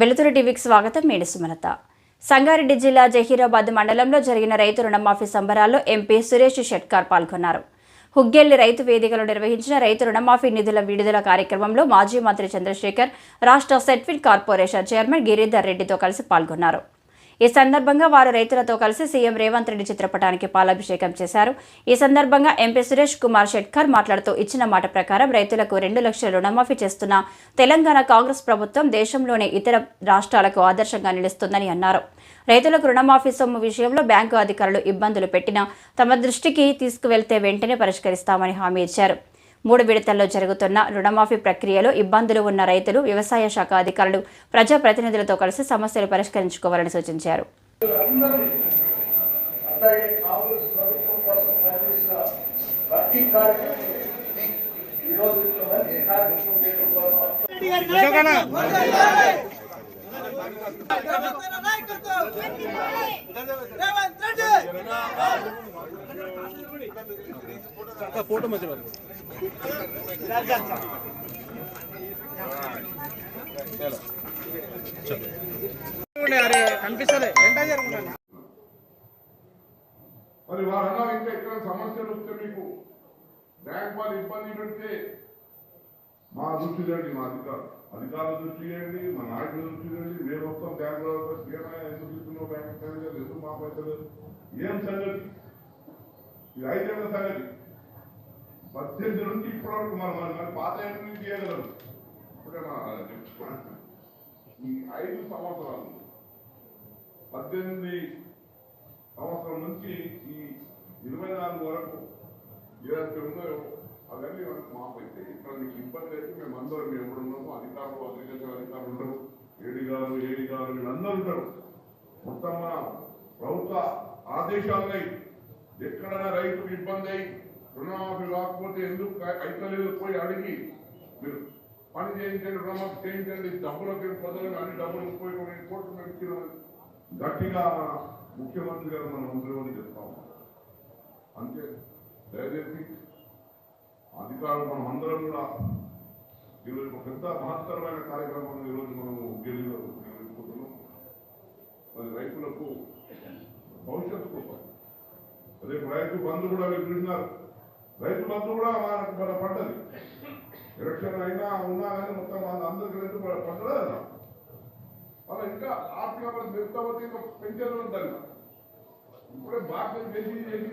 వెలుతురు టీవీకి స్వాగతం. నేను సుమలత. సంగారెడ్డి జిల్లా జహీరాబాద్ మండలంలో జరిగిన రైతు రుణమాఫీ సంబరాల్లో ఎంపీ సురేష్ షెట్కార్ పాల్గొన్నారు. హుగ్గెల్లి రైతు వేదికలో నిర్వహించిన రైతు రుణమాఫీ నిధుల విడుదల కార్యక్రమంలో మాజీ మంత్రి చంద్రశేఖర్ రాష్ట్ర సెట్విన్ కార్పొరేషన్ చైర్మన్ గిరిధర్ రెడ్డితో కలిసి పాల్గొన్నారు. ఈ సందర్భంగా వారు రైతులతో కలిసి సీఎం రేవంత్ రెడ్డి చిత్రపటానికి పాలాభిషేకం చేశారు. ఈ సందర్భంగా ఎంపీ సురేష్ కుమార్ షెట్కర్ మాట్లాడుతూ ఇచ్చిన మాట ప్రకారం రైతులకు రెండు లక్షల రుణమాఫీ చేస్తున్న తెలంగాణ కాంగ్రెస్ ప్రభుత్వం దేశంలోనే ఇతర రాష్ట్రాలకు ఆదర్శంగా నిలుస్తుందని అన్నారు. రైతులకు రుణమాఫీ సొమ్ము విషయంలో బ్యాంకు అధికారులు ఇబ్బందులు పెట్టినా తమ దృష్టికి తీసుకువెళ్తే వెంటనే పరిష్కరిస్తామని హామీ ఇచ్చారు. మూడు విడతల్లో జరుగుతున్న రుణమాఫీ ప్రక్రియలో ఇబ్బందులు ఉన్న రైతులు వ్యవసాయ శాఖ అధికారులు ప్రజాప్రతినిధులతో కలిసి సమస్యలు పరిష్కరించుకోవాలని సూచించారు. ఫోటో మధ్యలో అరే జరుగుతుంది మరి వారు అన్నారు ఇంకా ఇక్కడ సమస్యలు వస్తే మీకు బ్యాంక్ వాళ్ళు ఇబ్బంది పెడితే మా దృష్టి చేయండి మా అధికారులు. అధికారుల దృష్టి చేయండి మా నాయకుల దృష్టి చేయండి మేము మొత్తం బ్యాంకులో ఎందుకు ఇస్తున్నావు బ్యాంక్ మేనేజర్ ఎందుకు మా పైసలు ఏం సంగతి? ఇది ఐదేళ్ళ సంగతి. పద్దెనిమిది నుంచి ఇప్పటివరకు మనం మరి మన పాత ఏళ్ళ నుంచి చేయగలరు ఇప్పుడే ఈ ఐదు సంవత్సరాలు పద్దెనిమిది సంవత్సరం నుంచి ఈ ఇరవై నాలుగు వరకు ఏదైతే ఉందో అవన్నీ మనకు మాపైతే ఇక్కడ మీకు ఇబ్బంది అయితే మేము అందరం మేము ఎప్పుడు ఉన్నాము. అధికారులు అగ్రికల్చర్ అధికారులు ఉంటారు. ఏడి గారు ఏడి గారు వీళ్ళందరూ ఉంటారు. మొత్తం మన ప్రభుత్వ ఆదేశాలున్నాయి ఎక్కడైనా రైతుకు ఇబ్బంది అయి రుణమాఫీ కాకపోతే ఎందుకు అయితలేదు పోయి అడిగి మీరు పని చేయించండి రుణమాఫీ చేయించండి డబ్బులకి ప్రజలకు అన్ని డబ్బులు పోయి కొన్ని కోట్లు మేము గట్టిగా మన ముఖ్యమంత్రి గారు మన మంత్రిని చెప్తాము అంతే దయచేసి అధికారులు మనం అందరం కూడా ఈరోజు ఒక పెద్ద మహత్తరమైన కార్యక్రమం ఈరోజు మనం గెలుపుతున్నాం మరి రైతులకు భవిష్యత్తు కోసం రేపు రైతు బంధు కూడా మీరు చూసినారు. రైతు బంధు కూడా మనకు మన పడ్డది ఎలక్షన్ అయినా ఉన్నా కానీ మొత్తం మన అందరికీ రైతు పడ్డదే కదా వాళ్ళ ఇంకా ఆర్థిక పరిస్థితి ఎంత పెంచారు దాన్ని ఇప్పుడే బాగా చేసి చేసి